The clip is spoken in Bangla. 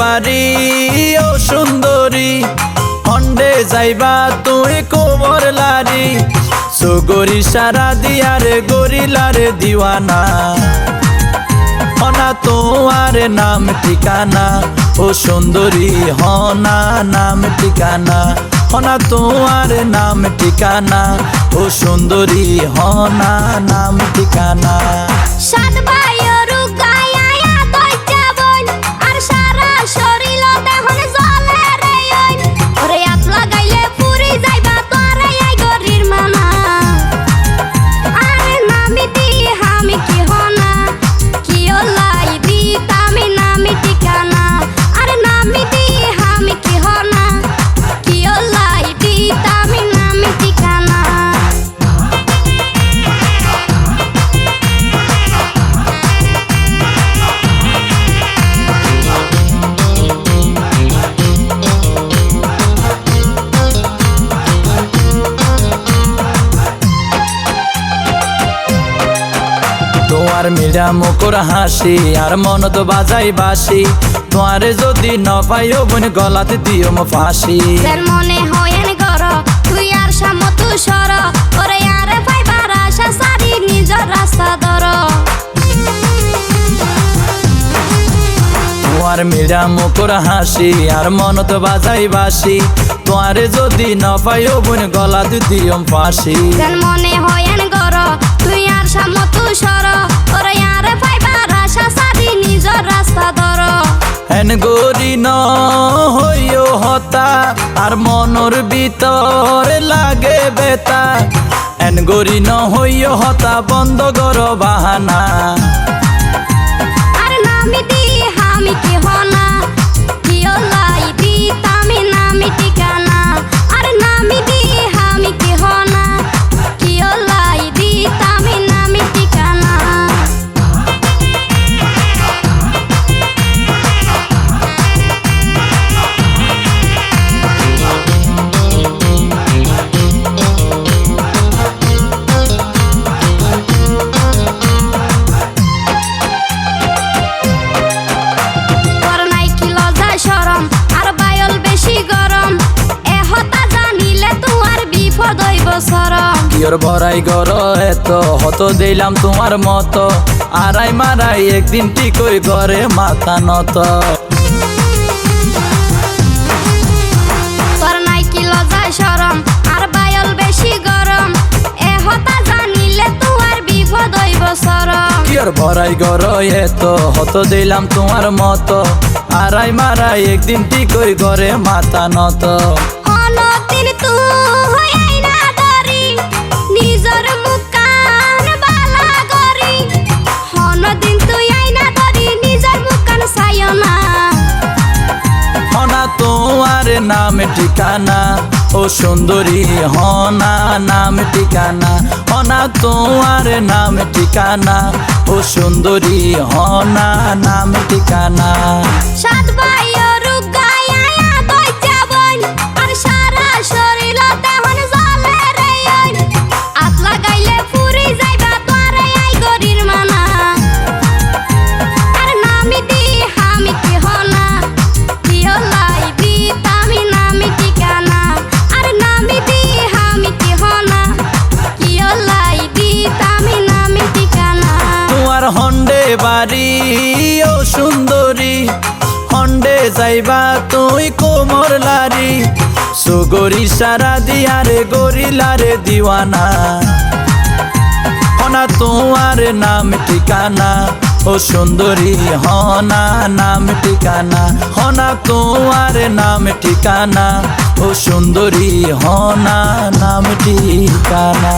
বাড়ি ও সুন্দরী। হন্ডে যাইবা তুই কোমর লারি সুগরি সারা দিয়ারে গরিলারে দিওয়ানা। অনা তোমার নাম ঠিকানা, ও সুন্দরী হনা নাম ঠিকানা। হনা তোমার নাম ঠিকানা, ও সুন্দরী হনা নাম ঠিকানা। তোমার মিরা মুকুর হাসি আর মন তো বাজাই বাসি তোমারে যদি ন পাইও বোন গলাতে দিও মো ফাঁসি। মনে হয়েন গর তুই আর সামতু সর ওরে আরে পাইবার আশা সারি নিজর রাস্তা ধর। তোমার মিরা মুকুর হাসি আর মন তো বাজাই বাসি তোমারে যদি ন পাইও বোন গলাতে দিও ফাঁসি। মনে হয়েন আর সামতু সর আরে পাইবার আশা হেন গরি ন হইও হতা, আর মনর ভিতর লাগে বেতা। এন গরি ন হইও হতা, বন্ধ কর বাহানা। কিয়র ভরাই গর এত হত দিলাম তোমার মতো। আড়াই মারাই একদিন ঠিক ওই ঘরে মাথা নত। ভরাই গর এত হত দিলাম তোমার মতো। আড়াই মারাই একদিন ঠিক ওই ঘরে মাথা নত। ঠিকানা, ও সুন্দরী হনা নাম ঠিকানা। হনা তোমার নাম ঠিকানা, ও সুন্দরী হনা নাম ঠিকানা। বাড়ি ও সুন্দরী, হন্ডে যাইবা তুই কোমর লারি। সুগরি সারা দিয়ারে গরিলারে দিওয়ানা। হনা তোমার নাম ঠিকানা, ও সুন্দরী হনা নাম ঠিকানা। হনা তোমার নাম ঠিকানা, ও সুন্দরী হনা নাম ঠিকানা।